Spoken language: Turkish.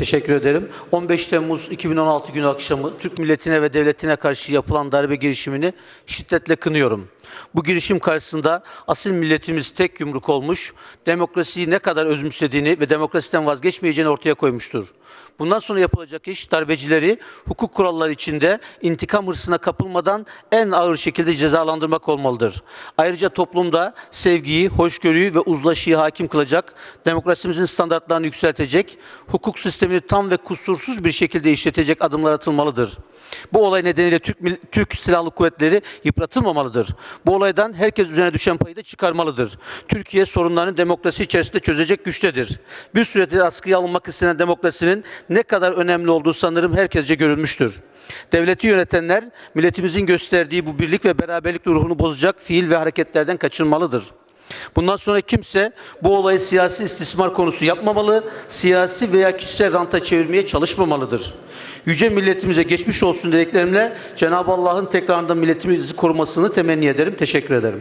Teşekkür ederim. 15 Temmuz 2016 günü akşamı Türk milletine ve devletine karşı yapılan darbe girişimini şiddetle kınıyorum. Bu girişim karşısında asil milletimiz tek yumruk olmuş, demokrasiyi ne kadar özümsediğini ve demokrasiden vazgeçmeyeceğini ortaya koymuştur. Bundan sonra yapılacak iş darbecileri hukuk kuralları içinde intikam hırsına kapılmadan en ağır şekilde cezalandırmak olmalıdır. Ayrıca toplumda sevgiyi, hoşgörüyü ve uzlaşıyı hakim kılacak, demokrasimizin standartlarını yükseltecek, hukuk sistemini tam ve kusursuz bir şekilde işletecek adımlar atılmalıdır. Bu olay nedeniyle Türk, Türk Silahlı Kuvvetleri yıpratılmamalıdır. Bu olaydan herkes üzerine düşen payı da çıkarmalıdır. Türkiye sorunlarını demokrasi içerisinde çözecek güçtedir. Bir süredir askıya alınmak istenen demokrasinin ne kadar önemli olduğu sanırım herkesce görülmüştür. Devleti yönetenler milletimizin gösterdiği bu birlik ve beraberlik ruhunu bozacak fiil ve hareketlerden kaçınmalıdır. Bundan sonra kimse bu olayı siyasi istismar konusu yapmamalı, siyasi veya kişisel ranta çevirmeye çalışmamalıdır. Yüce milletimize geçmiş olsun dileklerimle Cenab-ı Allah'ın tekrarında milletimizi korumasını temenni ederim. Teşekkür ederim.